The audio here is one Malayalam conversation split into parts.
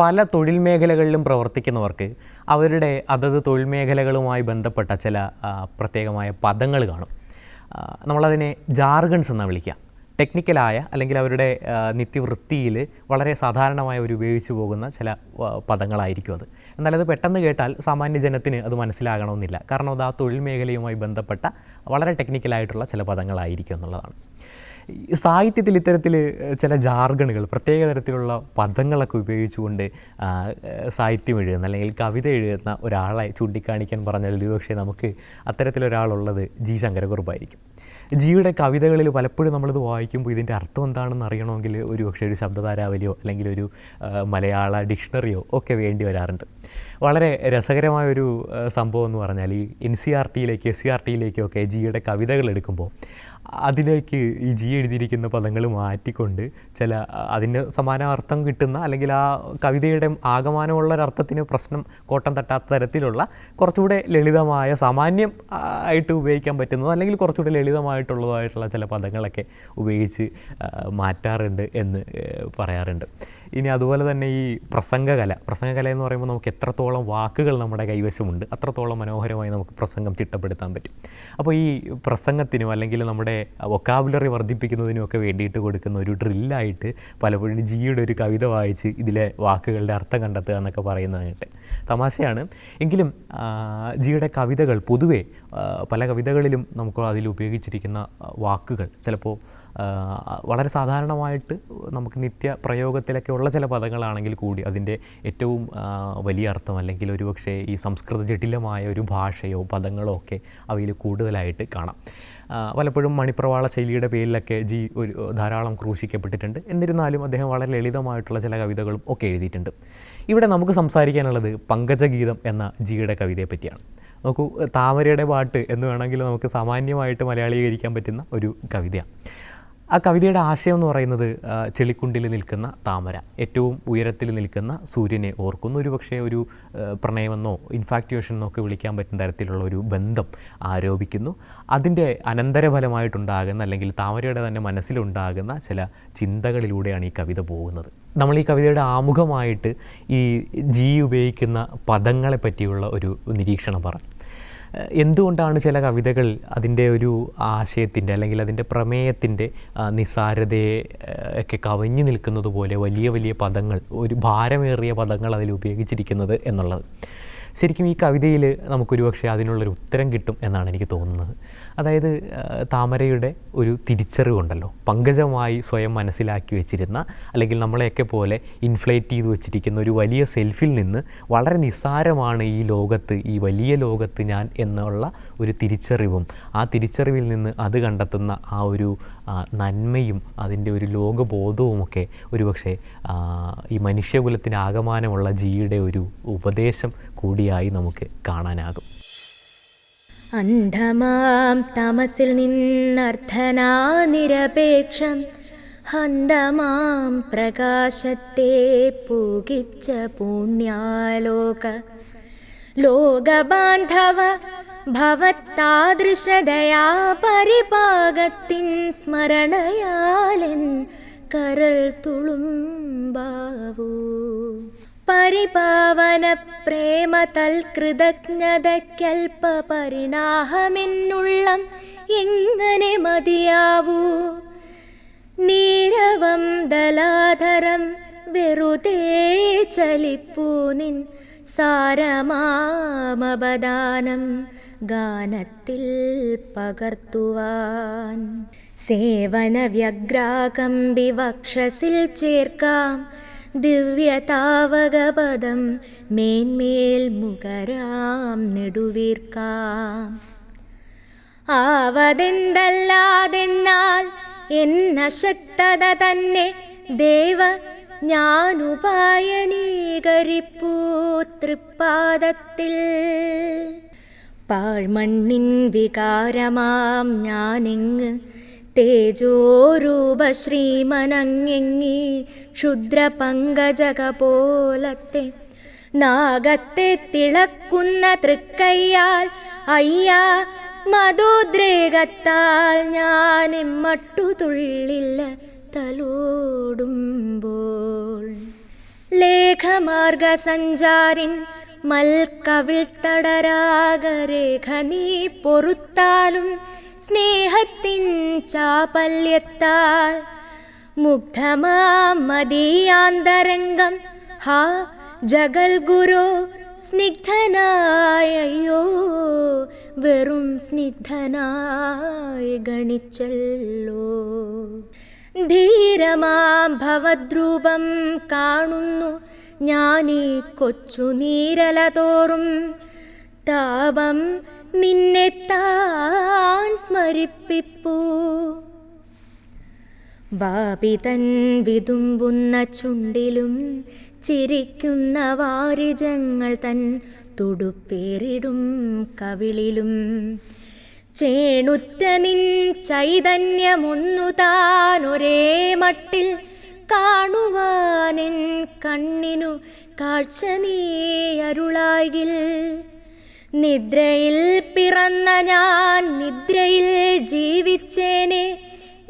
പല തൊഴിൽ മേഖലകളിലും പ്രവർത്തിക്കുന്നവർക്ക് അവരുടെ അതത് തൊഴിൽ മേഖലകളുമായി ബന്ധപ്പെട്ട ചില പ്രത്യേകമായ പദങ്ങൾ കാണും. നമ്മളതിനെ ജാർഗൺസ് എന്നാണ് വിളിക്കുക. ടെക്നിക്കലായ അല്ലെങ്കിൽ അവരുടെ നിത്യവൃത്തിയിൽ വളരെ സാധാരണമായി അവർ ഉപയോഗിച്ചു പോകുന്ന ചില പദങ്ങളായിരിക്കും അത്. എന്നാൽ അത് പെട്ടെന്ന് കേട്ടാൽ സാമാന്യ ജനത്തിന് അത് മനസ്സിലാകണമെന്നില്ല. കാരണം അത് ആ തൊഴിൽ മേഖലയുമായി ബന്ധപ്പെട്ട വളരെ ടെക്നിക്കലായിട്ടുള്ള ചില പദങ്ങളായിരിക്കും എന്നുള്ളതാണ്. സാഹിത്യത്തിൽ ഇത്തരത്തിൽ ചില ജാർഗണുകൾ പ്രത്യേക തരത്തിലുള്ള പദങ്ങളൊക്കെ ഉപയോഗിച്ചുകൊണ്ട് സാഹിത്യം എഴുതുന്ന അല്ലെങ്കിൽ കവിത എഴുതുന്ന ഒരാളെ ചൂണ്ടിക്കാണിക്കാൻ പറഞ്ഞാൽ ഒരുപക്ഷെ നമുക്ക് അത്തരത്തിലൊരാളുള്ളത് ജി ശങ്കരക്കുറുപ്പായിരിക്കും ജിയുടെ കവിതകളിൽ പലപ്പോഴും നമ്മളിത് വായിക്കുമ്പോൾ ഇതിന്റെ അർത്ഥം എന്താണെന്ന് അറിയണമെങ്കിൽ ഒരു പക്ഷേ ഒരു ശബ്ദതാരാവലിയോ അല്ലെങ്കിൽ ഒരു മലയാള ഡിക്ഷണറിയോ ഒക്കെ വേണ്ടി വരാറുണ്ട്. വളരെ രസകരമായ ഒരു സംഭവം എന്ന് പറഞ്ഞാൽ ഈ എൻ സി ആർ ടിയിലേക്ക് എസ് സി ആർ ടിയിലേക്കൊക്കെ ജിയുടെ കവിതകൾ എടുക്കുമ്പോൾ അതിലേക്ക് ഈ ജി എഴുതിയിരിക്കുന്ന പദങ്ങൾ മാറ്റിക്കൊണ്ട് ചില അതിന് സമാന അർത്ഥം കിട്ടുന്ന അല്ലെങ്കിൽ ആ കവിതയുടെ ആകമാനമുള്ള അർത്ഥത്തിന് പ്രശ്നം കോട്ടം തട്ടാത്ത തരത്തിലുള്ള കുറച്ചുകൂടെ ലളിതമായ സാമാന്യം ആയിട്ട് ഉപയോഗിക്കാൻ പറ്റുന്നതോ അല്ലെങ്കിൽ കുറച്ചുകൂടെ ലളിതമായിട്ടുള്ളതായിട്ടുള്ള ചില പദങ്ങളൊക്കെ ഉപയോഗിച്ച് മാറ്റാറുണ്ട് എന്ന് പറയാറുണ്ട്. ഇനി അതുപോലെ തന്നെ ഈ പ്രസംഗകല. പ്രസംഗകല എന്ന് പറയുമ്പോൾ നമുക്ക് എത്രത്തോളം വാക്കുകൾ നമ്മുടെ കൈവശമുണ്ട് അത്രത്തോളം മനോഹരമായി നമുക്ക് പ്രസംഗം ചിട്ടപ്പെടുത്താൻ പറ്റും. അപ്പോൾ ഈ പ്രസംഗത്തിനും അല്ലെങ്കിൽ നമ്മുടെ വൊക്കാബുലറി വർദ്ധിപ്പിക്കുന്നതിനും ഒക്കെ വേണ്ടിയിട്ട് കൊടുക്കുന്ന ഒരു ഡ്രില്ലായിട്ട് പലപ്പോഴും ജിയുടെ ഒരു കവിത വായിച്ച് ഇതിലെ വാക്കുകളുടെ അർത്ഥം കണ്ടെത്തുക എന്നൊക്കെ പറയുന്നതായിട്ട് തമാശയാണ്. എങ്കിലും ജിയുടെ കവിതകൾ പൊതുവെ പല കവിതകളിലും നമുക്ക് അതിൽ ഉപയോഗിച്ചിരിക്കുന്ന വാക്കുകൾ ചിലപ്പോൾ വളരെ സാധാരണമായിട്ട് നമുക്ക് നിത്യ പ്രയോഗത്തിലൊക്കെ ഉള്ള ചില പദങ്ങളാണെങ്കിൽ കൂടി അതിന്റെ ഏറ്റവും വലിയ അർത്ഥം അല്ലെങ്കിൽ ഒരുപക്ഷെ ഈ സംസ്കൃത ജടിലമായ ഒരു ഭാഷയോ പദങ്ങളോ ഒക്കെ അവയിൽ കൂടുതലായിട്ട് കാണാം. പലപ്പോഴും മണിപ്രവാള ശൈലിയുടെ പേരിലൊക്കെ ജി ഒരു ധാരാളം ക്രൂശിക്കപ്പെട്ടിട്ടുണ്ട്. എന്നിരുന്നാലും അദ്ദേഹം വളരെ ലളിതമായിട്ടുള്ള ചില കവിതകളും ഒക്കെ എഴുതിയിട്ടുണ്ട്. ഇവിടെ നമുക്ക് സംസാരിക്കാനുള്ളത് പങ്കജഗീതം എന്ന ജിയുടെ കവിതയെ പറ്റിയാണ്. നോക്കൂ താമരയുടെ പാട്ട് എന്ന് വേണമെങ്കിൽ നമുക്ക് സാമാന്യമായിട്ട് മലയാളീകരിക്കാൻ പറ്റുന്ന ഒരു കവിതയാണ്. ആ കവിതയുടെ ആശയം എന്ന് പറയുന്നത് ചെളിക്കുണ്ടിൽ നിൽക്കുന്ന താമര. ഏറ്റവും ഉയരത്തിൽ നിൽക്കുന്ന സൂര്യനെ ഓർക്കുന്നു. ഒരു പക്ഷേ ഒരു പ്രണയമെന്നോ ഇൻഫാക്ച്വേഷൻ എന്നോ ഒക്കെ വിളിക്കാൻ പറ്റുന്ന തരത്തിലുള്ള ഒരു ബന്ധം ആരോപിക്കുന്നു. അതിന്റെ അനന്തരഫലമായിട്ടുണ്ടാകുന്ന അല്ലെങ്കിൽ താമരയുടെ തന്നെ മനസ്സിലുണ്ടാകുന്ന ചില ചിന്തകളിലൂടെയാണ് ഈ കവിത പോകുന്നത്. നമ്മൾ ഈ കവിതയുടെ ആമുഖമായിട്ട് ഈ ജി ഉപയോഗിക്കുന്ന പദങ്ങളെ പറ്റിയുള്ള ഒരു നിരീക്ഷണം പറഞ്ഞു. എന്തുകൊണ്ടാണ് ചില കവിതകൾ അതിന്റെ ഒരു ആശയത്തിന്റെ അല്ലെങ്കിൽ അതിന്റെ പ്രമേയത്തിന്റെ നിസാരതയെ ഒക്കെ കവിഞ്ഞു നിൽക്കുന്നത് പോലെ വലിയ വലിയ പദങ്ങൾ ഒരു ഭാരമേറിയ പദങ്ങൾ അതിൽ ഉപയോഗിച്ചിരിക്കുന്നത് എന്നുള്ളത്. ശരിക്കും ഈ കവിതയിൽ നമുക്കൊരു പക്ഷേ അതിനുള്ളൊരു ഉത്തരം കിട്ടും എന്നാണ് എനിക്ക് തോന്നുന്നത്. അതായത് താമരയുടെ ഒരു തിരിച്ചറിവുണ്ടല്ലോ പങ്കജമായി സ്വയം മനസ്സിലാക്കി വെച്ചിരുന്ന അല്ലെങ്കിൽ നമ്മളെയൊക്കെ പോലെ ഇൻഫ്ലേറ്റ് ചെയ്ത് വെച്ചിരിക്കുന്ന ഒരു വലിയ സെൽഫിൽ നിന്ന് വളരെ നിസ്സാരമാണ് ഈ ലോകത്ത് ഈ വലിയ ലോകത്ത് ഞാൻ എന്നുള്ള ഒരു തിരിച്ചറിവും ആ തിരിച്ചറിവിൽ നിന്ന് അത് കണ്ടെത്തുന്ന ആ ഒരു നന്മയും അതിന്റെ ഒരു ലോകബോധവുമൊക്കെ ഒരുപക്ഷെ ഈ മനുഷ്യകുലത്തിന് ആകമാനമുള്ള ജീയുടെ ഒരു ഉപദേശം കൂടിയായി നമുക്ക് കാണാനാകും. അന്ധമാം തമസിൽ നിന്നർത്ഥനാ നിരപേക്ഷം ഹന്തമാം പ്രകാശത്തെ പൂകിച്ച പുണ്യാലോക ലോകബാന്ധവ ഭവത്താദൃശതയാ പരിപാകത്തിൻ സ്മരണയാലൻ കരൾ തുളുമ്പാവൂ. പരിപാവന പ്രേമ തൽകൃതജ്ഞതയ്ക്കൽപ്പ പരിണാഹമെന്നുള്ളം എങ്ങനെ മതിയാവൂ? നീരവം ദലാധരം വെറുതെ ചലിപ്പൂ നിൻ സാരമാമപദാനം. ഗാനത്തിൽ പകർത്തുവാൻ. സേവന വ്യഗ്രാകമ്പി വക്ഷസിൽ ചേർക്കാം. ദിവ്യതാവകപദം മേന്മേൽ മുഖരാം നെടുവീർക്കാം. ആവതെന്തല്ലാതെന്നാൽ എന്നശക്തത തന്നെ ദേവ ഞാനുപായനീകരിപ്പൂ തൃപ്പാദത്തിൽ. പാഴ്മണ്ണിൻ വികാരമാം ഞാനെങ്ങ്? തേജോരൂപ ശ്രീമനങ്ങെങ്ങി ക്ഷുദ്രപങ്കജക നാഗത്തെ തിളക്കുന്ന തൃക്കയ്യാൽ അയ്യാ മതോദ്രേകത്താൽ ഞാൻ മട്ടു തുള്ളില്ല തലോടുമ്പോൾ. ലേഖമാർഗസഞ്ചാരിൻ മൽക്കവിൾ തടരാഗരേഖ നീ പൊറുത്താലും സ്നേഹത്തിൻ ചാപല്യത്താൽ മുഗ്ധമാമതീയാന്തരംഗം. ഹാ ജഗൽ ഗുരു സ്നിഗ്ധനായോ വെറും സ്നിഗ്ധനായി ഗണിച്ചല്ലോ. ധീരമാം ഭവദ്രൂപം കാണുന്നു ഞാനീ കൊച്ചു നീരല തോറും താപം നിന്നെ താൻ സ്മരിപ്പിപ്പൂ. വാപിതൻ വിതുമ്പുന്ന ചുണ്ടിലും ചിരിക്കുന്ന വാരിജങ്ങൾ തൻ തുടുപ്പേറിടും കവിളിലും. ചേണുറ്റ നിൻ ചൈതന്യമൊന്നു താൻ ഒരേ മട്ടിൽ കാണുവാനെൻ കണ്ണിനു കാഴ്ച നീ അരുളായിൽ നിദ്രയിൽ പിറന്ന ഞാൻ നിദ്രയിൽ ജീവിച്ചേനെ.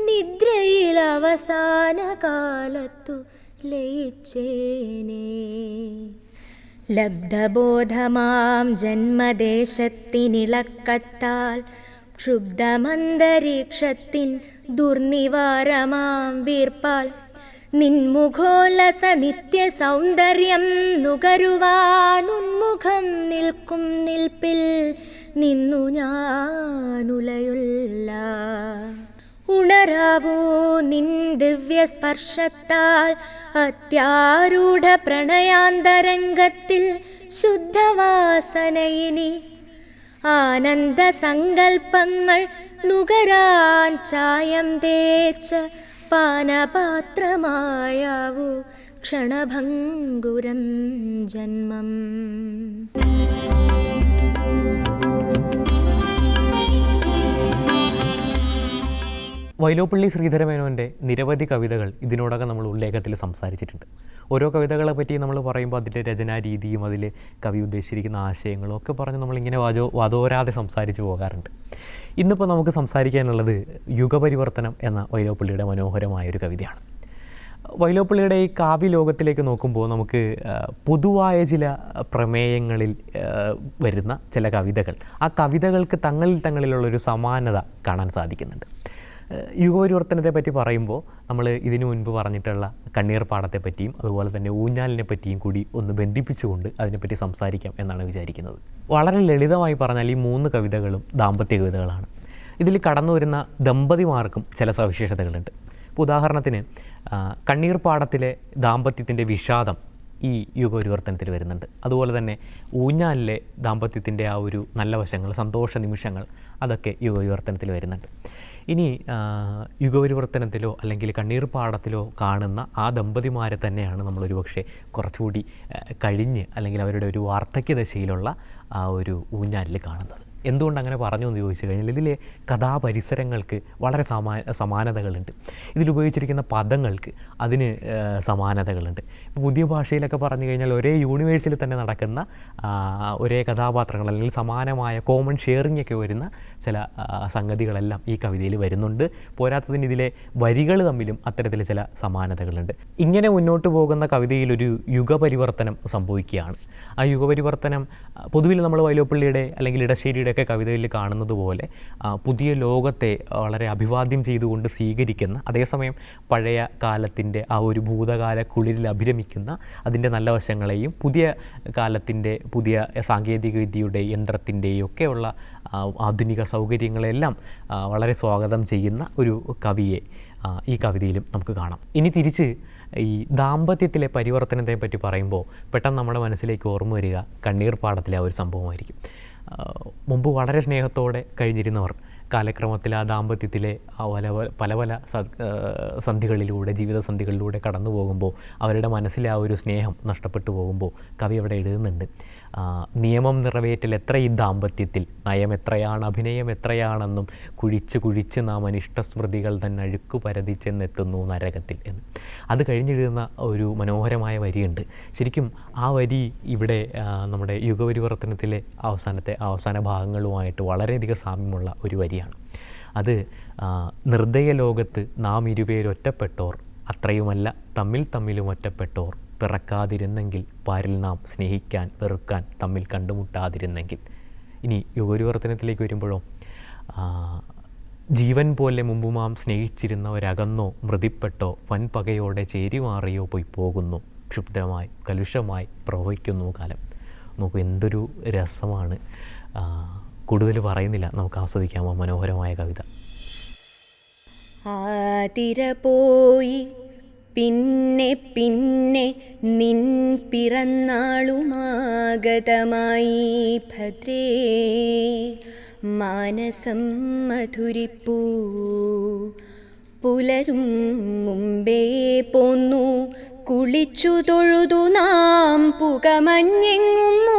നിദ്രയിൽ അവസാന കാലത്തു ലയിച്ചേനെ. ലബ്ധബോധമാം ജന്മദേശത്തിനിളക്കത്താൽ ക്ഷുബ്ധമന്തരീക്ഷത്തിൻ ദുർനിവാരമാം വീർപ്പാൽ നിൻമുഖോല്ലസ നിത്യ സൗന്ദര്യം നുകരുവാനുന്മുഖം നിൽക്കും നിൽപ്പിൽ നിന്നു ഞാനുലയുല്ല. ഉണരാവൂ നിൻ ദിവ്യ സ്പർശത്താൽ അത്യാരൂഢ പ്രണയാന്തരംഗത്തിൽ ശുദ്ധവാസനയിനി. ആനന്ദ സങ്കൽപ്പങ്ങൾ നുകരാൻ ചായം തേച്ച പാനപാത്രമായാവൂ ക്ഷണഭംഗുരം ജന്മം. വൈലോപ്പള്ളി ശ്രീധരമേനോന്റെ നിരവധി കവിതകൾ ഇതിനോടകം നമ്മൾ ഉള്ളേഖത്തിൽ സംസാരിച്ചിട്ടുണ്ട്. ഓരോ കവിതകളെ പറ്റി നമ്മൾ പറയുമ്പോൾ അതിന്റെ രചനാരീതിയും അതിൽ കവി ഉദ്ദേശിച്ചിരിക്കുന്ന ആശയങ്ങളും ഒക്കെ പറഞ്ഞ് നമ്മളിങ്ങനെ വാചോ വാതോരാതെ സംസാരിച്ചു പോകാറുണ്ട്. ഇന്നിപ്പോൾ നമുക്ക് സംസാരിക്കാനുള്ളത് യുഗപരിവർത്തനം എന്ന വൈലോപ്പള്ളിയുടെ മനോഹരമായ ഒരു കവിതയാണ്. വൈലോപ്പള്ളിയുടെ ഈ കാവ്യ ലോകത്തിലേക്ക് നോക്കുമ്പോൾ നമുക്ക് പൊതുവായ ചില പ്രമേയങ്ങളിൽ വരുന്ന ചില കവിതകൾ. ആ കവിതകൾക്ക് തങ്ങളിൽ തങ്ങളിലുള്ളൊരു സമാനത കാണാൻ സാധിക്കുന്നുണ്ട്. യുഗപരിവർത്തനത്തെ പറ്റി പറയുമ്പോൾ നമ്മൾ ഇതിനു മുൻപ് പറഞ്ഞിട്ടുള്ള കണ്ണീർ പാടത്തെ പറ്റിയും അതുപോലെ തന്നെ ഊഞ്ഞാലിനെ പറ്റിയും കൂടി ഒന്ന് ബന്ധിപ്പിച്ചുകൊണ്ട് അതിനെപ്പറ്റി സംസാരിക്കാം എന്നാണ് വിചാരിക്കുന്നത്. വളരെ ലളിതമായി പറഞ്ഞാൽ ഈ മൂന്ന് കവിതകളും ദാമ്പത്യ കവിതകളാണ്. ഇതിൽ കടന്നു വരുന്ന ദമ്പതിമാർക്കും ചില സവിശേഷതകളുണ്ട്. ഇപ്പോൾ ഉദാഹരണത്തിന് കണ്ണീർ പാടത്തിലെ ദാമ്പത്യത്തിന്റെ വിഷാദം ഈ യുഗപരിവർത്തനത്തിൽ വരുന്നുണ്ട്. അതുപോലെ തന്നെ ഊഞ്ഞാലിലെ ദാമ്പത്യത്തിന്റെ ആ ഒരു നല്ല വശങ്ങൾ സന്തോഷ നിമിഷങ്ങൾ അതൊക്കെ യുഗപരിവർത്തനത്തിൽ വരുന്നുണ്ട്. ഇനി യുഗപരിവർത്തനത്തിലോ അല്ലെങ്കിൽ കണ്ണീർ പാടത്തിലോ കാണുന്ന ആ ദമ്പതിമാരെ തന്നെയാണ് നമ്മളൊരു പക്ഷേ കുറച്ചുകൂടി കഴിഞ്ഞ് അല്ലെങ്കിൽ അവരുടെ ഒരു വാർദ്ധക്യ ദശയിലുള്ള ആ ഒരു ഊഞ്ഞാലിൽ കാണുന്നത്. എന്തുകൊണ്ട് അങ്ങനെ പറഞ്ഞു എന്ന് ചോദിച്ചു കഴിഞ്ഞാൽ ഇതിലെ കഥാപരിസരങ്ങൾക്ക് വളരെ സമാ സമാനതകളുണ്ട്. ഇതിലുപയോഗിച്ചിരിക്കുന്ന പദങ്ങൾക്ക് അതിന് സമാനതകളുണ്ട്. ഇപ്പോൾ പുതിയ ഭാഷയിലൊക്കെ പറഞ്ഞു കഴിഞ്ഞാൽ ഒരേ യൂണിവേഴ്സിൽ തന്നെ നടക്കുന്ന ഒരേ കഥാപാത്രങ്ങൾ അല്ലെങ്കിൽ സമാനമായ കോമൺ ഷെയറിംഗ് ഒക്കെ വരുന്ന ചില സംഗതികളെല്ലാം ഈ കവിതയിൽ വരുന്നുണ്ട്. പോരാത്തതിന് ഇതിലെ വരികൾ തമ്മിലും അത്തരത്തിൽ ചില സമാനതകളുണ്ട്. ഇങ്ങനെ മുന്നോട്ട് പോകുന്ന കവിതയിൽ ഒരു യുഗപരിവർത്തനം സംഭവിക്കുകയാണ്. ആ യുഗപരിവർത്തനം പൊതുവിൽ നമ്മൾ വൈലോപ്പള്ളിയുടെ അല്ലെങ്കിൽ ഇടശ്ശേരിയുടെ ഒക്കെ കവിതയിൽ കാണുന്നത് പോലെ പുതിയ ലോകത്തെ വളരെ അഭിവാദ്യം ചെയ്തുകൊണ്ട് സ്വീകരിക്കുന്ന അതേസമയം പഴയ കാലത്തിന്റെ ആ ഒരു ഭൂതകാല കുളിരിൽ അഭിരമിക്കുന്ന അതിന്റെ നല്ല വശങ്ങളെയും പുതിയ കാലത്തിന്റെ പുതിയ സാങ്കേതിക വിദ്യയുടെ യന്ത്രത്തിന്റെയും ഒക്കെയുള്ള ആധുനിക സൗകര്യങ്ങളെല്ലാം വളരെ സ്വാഗതം ചെയ്യുന്ന ഒരു കവിയെ ഈ കവിതയിലും നമുക്ക് കാണാം. ഇനി തിരിച്ച് ഈ ദാമ്പത്യത്തിലെ പരിവർത്തനത്തെ പറ്റി പറയുമ്പോൾ പെട്ടെന്ന് നമ്മുടെ മനസ്സിലേക്ക് ഓർമ്മ വരിക കണ്ണീർ പാടത്തിലെ ആ ഒരു സംഭവമായിരിക്കും. മുമ്പ് വളരെ സ്നേഹത്തോടെ കഴിഞ്ഞിരുന്നവർ. കാലക്രമത്തിൽ ആ ദാമ്പത്യത്തിലെ പല പല- പല സന്ധികളിലൂടെ ജീവിതസന്ധികളിലൂടെ കടന്നു പോകുമ്പോൾ അവരുടെ മനസ്സിലെ ആ ഒരു സ്നേഹം നഷ്ടപ്പെട്ടു പോകുമ്പോൾ കവി അവിടെ എഴുതുന്നുണ്ട്. നിയമം നിറവേറ്റൽ എത്ര ഈ ദാമ്പത്യത്തിൽ? നയം എത്രയാണ്? അഭിനയം എത്രയാണെന്നും കുഴിച്ച് കുഴിച്ച് നാം അനിഷ്ട സ്മൃതികൾ തന്നെ അഴുക്കു പരതിച്ചെന്നെത്തുന്നു നരകത്തിൽ എന്ന്. അത് കഴിഞ്ഞെഴുതുന്ന ഒരു മനോഹരമായ വരിയുണ്ട്. ശരിക്കും ആ വരി ഇവിടെ നമ്മുടെ യുഗപരിവർത്തനത്തിലെ അവസാനത്തെ അവസാന ഭാഗങ്ങളുമായിട്ട് വളരെയധികം സാമ്യമുള്ള ഒരു വരിയാണ്. അത് നിർദയ നിർദ്ദയ ലോകത്ത് നാം ഇരുപേരൊറ്റപ്പെട്ടോർ അത്രയുമല്ല തമ്മിൽ തമ്മിലും ഒറ്റപ്പെട്ടോർ പിറക്കാതിരുന്നെങ്കിൽ പാരിൽ നാം സ്നേഹിക്കാൻ വെറുക്കാൻ തമ്മിൽ കണ്ടുമുട്ടാതിരുന്നെങ്കിൽ. ഇനി യുഗരിവർത്തനത്തിലേക്ക് വരുമ്പോഴോ ജീവൻ പോലെ മുമ്പുമാം സ്നേഹിച്ചിരുന്നവരകന്നോ മൃതിപ്പെട്ടോ വൻപകയോടെ ചേരിമാറിയോ പോയി പോകുന്നു ക്ഷുബ്ധമായി കലുഷമായി പ്രവഹിക്കുന്നു കാലം. നോക്കൂ എന്തൊരു രസമാണ്. കൂടുതൽ പറയുന്നില്ല. നമുക്ക് ആസ്വദിക്കാമോ? മനോഹരമായ കവിത. ആതിര പോയി. പിന്നെ പിന്നെ നിൻ പിറന്നാളുമാഗതമായി ഭദ്രേ. മാനസം മധുരിപ്പൂ. പുലരും മുമ്പേ പോന്നു. കുളിച്ചു തൊഴുതു നാം പുകമഞ്ഞെങ്ങും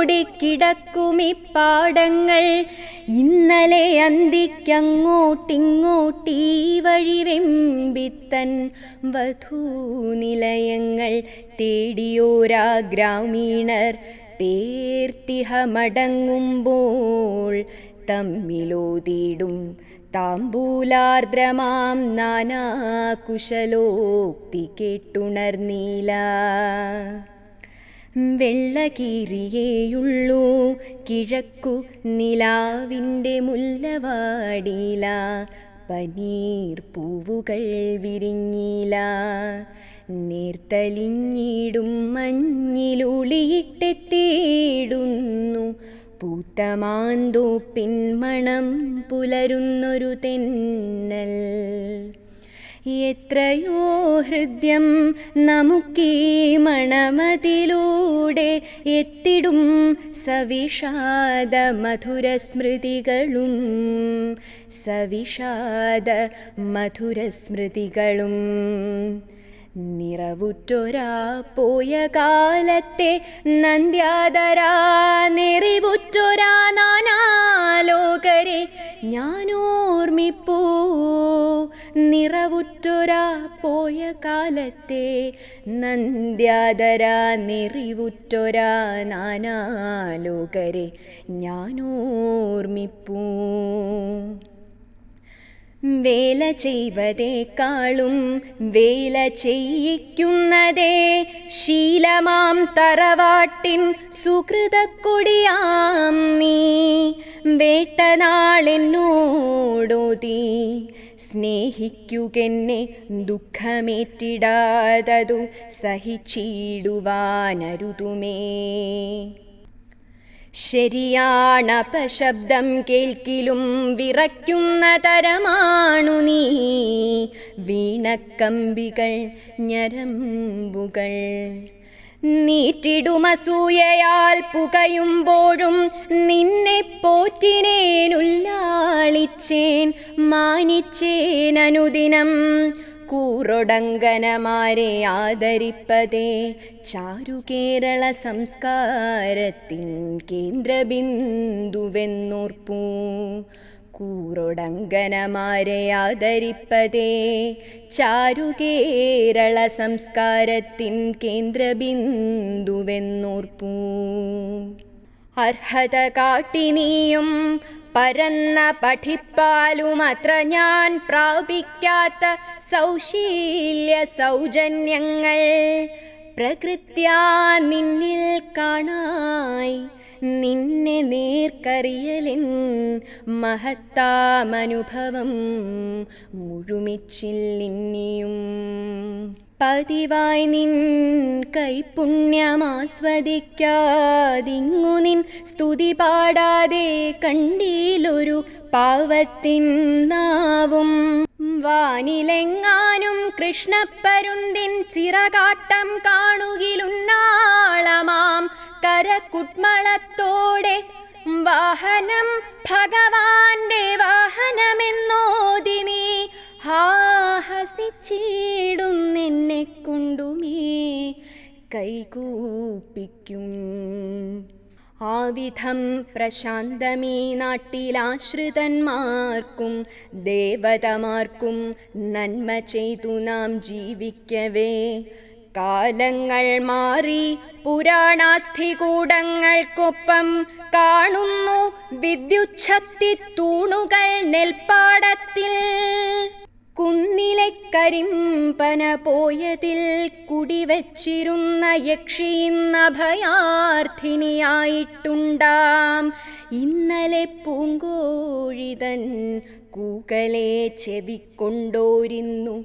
മൂടിക്കിടക്കുമി പാടങ്ങൾ. ഇന്നലെ അന്തിക്കങ്ങോട്ടിങ്ങോട്ടീ വഴി വെമ്പിത്തൻ വധൂനിലയങ്ങൾ തേടിയോരാ ഗ്രാമീണർ. പേർത്തിഹ മടങ്ങുമ്പോൾ തമ്മിലോതിടും താമ്പൂലാർദ്രമാം നാനാകുശലോക്തി കേട്ടുണർന്നീല. വെള്ളകീറിയേയുള്ളൂ. കിഴക്കു നിലാവിന്റെ മുല്ലവാടിയില. പനീർ പൂവുകൾ വിരിഞ്ഞില. നേർത്തലിഞ്ഞിടും മഞ്ഞിലുളിയിട്ടെത്തിയിടുന്നു. പൂത്തമാന്തോപ്പിൻ മണം പുലരുന്നൊരു തെന്നൽ. എത്രയോ ഹൃദ്യം നമുക്കീ മണമതിലൂടെ എത്തിടും സവിഷാദ മധുരസ്മൃതികളും സവിഷാദ മധുരസ്മൃതികളും നിറവുറ്റൊരാ പോയ കാലത്തെ നന്ദ്യാതരാ നിറിവുറ്റൊരാ നാനാലോകരെ ഞാനോർമ്മിപ്പൂ നിറവുറ്റൊരാ പോയ കാലത്തെ നന്ദ്യാതരാ നിറിവുറ്റൊരാ നാനാലോകരെ ഞാനോർമ്മിപ്പൂ. വേല ചെയ്വതേക്കാളും വേല ചെയ്യിക്കുന്നതേ ശീലമാം തറവാട്ടിൻ സുഹൃതക്കൊടിയാം നീ. വേട്ടനാളെന്നോടോതി സ്നേഹിക്കുകെന്നെ ദുഃഖമേറ്റിടാതതു സഹിച്ചിടുവാനരുതുമേ. ശരിയാണപശബ്ദം കേൾക്കിലും വിറയ്ക്കുന്ന തരമാണു നീ. വീണക്കമ്പികൾ ഞരമ്പുകൾ നീറ്റിടുമസൂയയാൽ പുകയുമ്പോഴും നിന്നെ പോറ്റിനേനുല്ലാളിച്ചേൻ മാനിച്ചേനനുദിനം കൂറൊടങ്കനമാരെ ആദരിപ്പതേ ചാരുകേരള സംസ്കാരത്തിൻ കേന്ദ്രബിന്ദുവെന്നോർപ്പൂ. കൂറൊടങ്കനമാരെ ആദരിപ്പതേ. ചാരുകേരള സംസ്കാരത്തിൻ കേന്ദ്രബിന്ദുവെന്നോർപ്പൂ. അർഹത കാട്ടിനിയും പരന്ന പഠിപ്പാലുമത്ര ഞാൻ പ്രാപിക്കാത്ത സൗശീല്യ സൗജന്യങ്ങൾ പ്രകൃത്യാ നിന്നിൽ കാണായി. നിന്നെ നേർക്കറിയലിൻ മഹത്താമനുഭവം മുഴുമിച്ചില്ലിന്നിയും പതിവായി നിൻ കൈപുണ്യമാസ്വദിക്കാതിങ്ങു നിൻ സ്തുതി പാടാതെ കണ്ടീലൊരു പാവത്തിൻ നാവും. വാനിലെങ്ങാനും കൃഷ്ണപ്പരുന്തിൻ ചിറകാട്ടം കാണുകിലുന്നാളമാം. കരകുട്മളത്തോടെ വാഹനം ഭഗവാന്റെ വാഹനമെന്നോതി നീ ഹാഹസിച്ചിടും നിന്നെ കൊണ്ടുമേ കൈകൂപ്പിക്കും. ആവിധം പ്രശാന്തമീ നാട്ടിലാശ്രിതന്മാർക്കും ദേവതമാർക്കും നന്മ ചെയ്തു നാം ജീവിക്കവേ. കാലങ്ങൾ മാറി പുരാണാസ്ഥികൂടങ്ങൾക്കൊപ്പം കാണുന്നു വിദ്യുച്ഛക്തി തൂണുകൾ നെൽപ്പാടത്തിൽ. കുന്നിലെ കരിമ്പന പോയതിൽ കുടിവച്ചിരുന്ന യക്ഷിന്ന ഭയാർത്ഥിനിയായിട്ടുണ്ടാം ഇന്നലെ പൂങ്കോഴിതൻ കൂകലെ ചെവിക്കൊണ്ടോരിന്നു.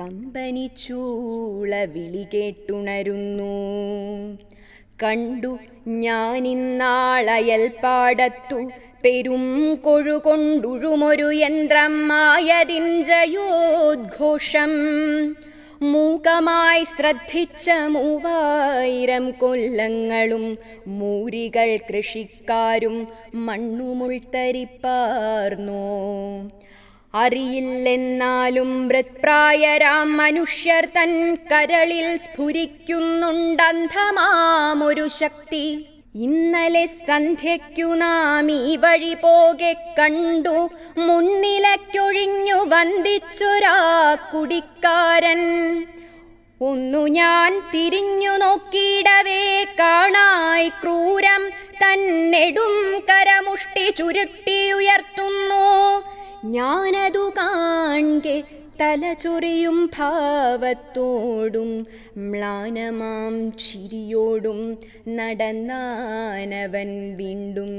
കമ്പനി ചൂള വിളി കേട്ടുണരുന്നു. കണ്ടു ഞാനിന്നാളയൽപ്പാടത്തു പെരും കൊഴുകൊണ്ടുഴുമൊരു യന്ത്രം മായതിഞ്ചയോദ്ഘോഷം മൂകമായി ശ്രദ്ധിച്ച മൂവായിരം കൊല്ലങ്ങളും മൂരികൾ കൃഷിക്കാരും മണ്ണുമുൾത്തരിപ്പാർന്നോ. അറിയില്ലെന്നാലും മൃത്പ്രായരാം മനുഷ്യർ തൻ കരളിൽ സ്ഫുരിക്കുന്നുണ്ടന്ധമാമൊരു ശക്തി. ഇന്നലെ സന്ധ്യയ്ക്കു നാം ഈ വഴി പോകെ കണ്ടു. മുന്നിലക്കൊഴിഞ്ഞു വന്ദിച്ചൊരാ കുടിക്കാരൻ. ഒന്നു ഞാൻ തിരിഞ്ഞു നോക്കിയിടവേ കാണായി ക്രൂരം. തന്നെടും കരമുഷ്ടി ചുരുട്ടിയുയർത്തുന്നു ഞാനതു കാൺകെ തലചൊറിയും ഭാവത്തോടും മ്ലാനമാം ചിരിയോടും നടന്നാനവൻ വീണ്ടും.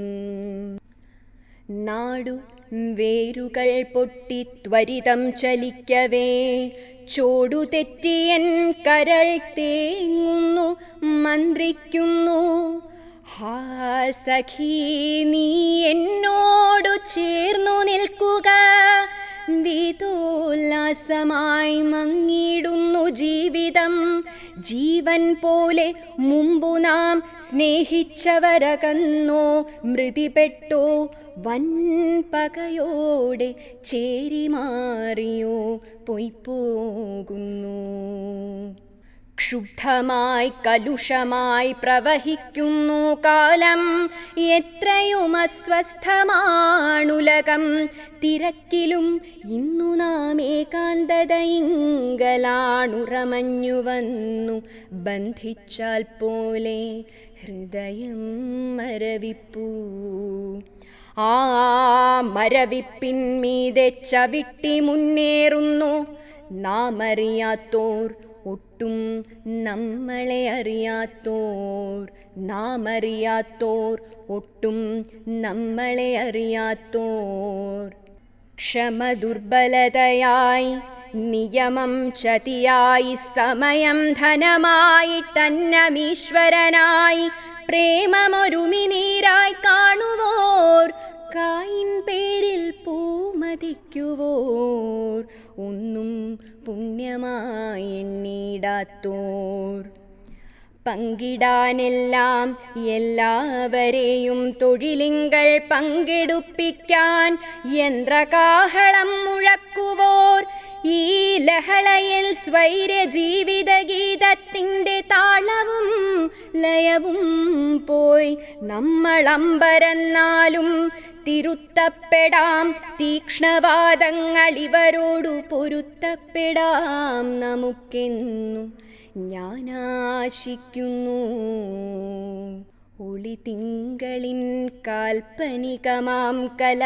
നാടു വേരുകൾ പൊട്ടി ത്വരിതം ചലിക്കവേ ചോടു തെറ്റിയൻ കരൾ തേങ്ങുന്നു മന്ത്രിക്കുന്നു. സഖീ നീ എന്നോടു ചേർന്നു നിൽക്കുക. വിതോല്ലാസമായി മങ്ങിടുന്നു ജീവിതം. ജീവൻ പോലെ മുമ്പു നാം സ്നേഹിച്ചവരകന്നോ. മൃതിപ്പെട്ടോ വൻ പകയോടെ ചേരി മാറിയോ പൊയ്പോകുന്നു. ക്ഷുബ്ധമായി കലുഷമായി പ്രവഹിക്കുന്നു കാലം. എത്രയും അസ്വസ്ഥമാണുലകം. തിരക്കിലും ഇന്നു നാം ഏകാന്തതയിങ്കലാണുറമഞ്ഞു വന്നു. ബന്ധിച്ചാൽ പോലെ ഹൃദയം മരവിപ്പൂ. ആ മരവിപ്പിൻമീതെ ചവിട്ടി മുന്നേറുന്നു. നാം അറിയാത്തോർ ഒട്ടും നമ്മളെ അറിയാത്തോർ നാം അറിയാത്തോർ ഒട്ടും നമ്മളെ അറിയാത്തോർ. ക്ഷമ ദുർബലതയായി നിയമം ചതിയായി സമയം ധനമായി തന്നമീശ്വരനായി പ്രേമമൊരുമി പ്രേമമൊരുമിനീരായി കാണുവോർ കായിൻ പേരിൽ പൂമതിക്കുവോർ. ഒന്നും പുണ്യമായി എണ്ണീടാത്തോർ. പങ്കിടാനെല്ലാം എല്ലാവരെയും തൊഴിലിങ്കൾ പങ്കെടുപ്പിക്കാൻ യന്ത്രകാഹളം മുഴക്കുവോർ. ഈ ലഹളയിൽ സ്വൈര ജീവിത ഗീതത്തിന്റെ താളവും ലയവും പോയി നമ്മളമ്പരന്നാലും തിരുത്തപ്പെടാം. തീക്ഷ്ണവാദങ്ങൾ ഇവരോടു പൊരുത്തപ്പെടാം. നമുക്കെന്നു ഞാനാശിക്കുന്നു ഒളി തിങ്കളിൻ കാൽപ്പനികമാം കല.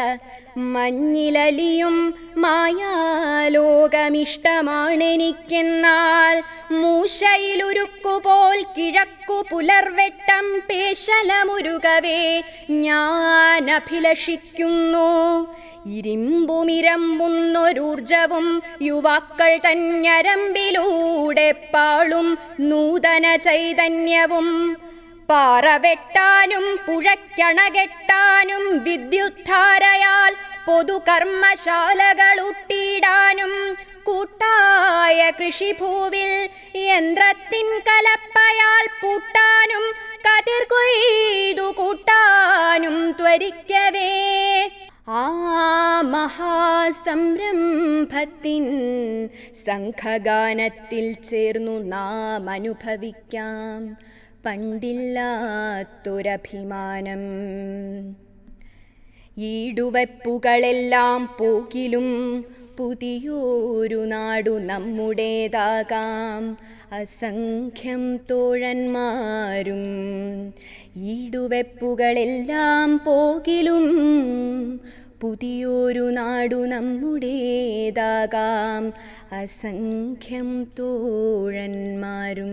മഞ്ഞിലലിയും മായാലോകമിഷ്ടമാണെനിക്കെന്നാൽ മൂശയിലുരുക്കുപോൽ കിഴക്കു പുലർവെട്ടം പേശലമുരുകവേ ഞാൻ അഭിലഷിക്കുന്നു ഇരുമ്പുമിരമ്പുന്നൊരൂർജവും യുവാക്കൾ തന്നരമ്പിലൂടെ പാളും നൂതന ചൈതന്യവും പാറ വെട്ടാനും പുഴയ്ക്കണകെട്ടാനും വിദ്യുദ്ധാരയാൽ പൊതുകർമ്മശാലകളുട്ടിടാനും കൂട്ടായ കൃഷിഭൂവിൽ യന്ത്രത്തിൻ കലപ്പയാൽ പൂട്ടാനും കതിർ കൊയ്തു കൂട്ടാനും ത്വരിക്കവേ. ആ മഹാസംരംഭത്തിൻ സംഘഗാനത്തിൽ ചേർന്നു നാം അനുഭവിക്കാം. പണ്ടില്ലാത്തൊരഭിമാനം. ഈടുവെപ്പുകളെല്ലാം പോകിലും പുതിയൊരു നാടു നമ്മുടേതാകാം. അസംഖ്യം തോഴന്മാരും ഈടുവെപ്പുകളെല്ലാം പോകിലും പുതിയൊരു നാടു നമ്മുടേതാകാം. അസംഖ്യം തോഴന്മാരും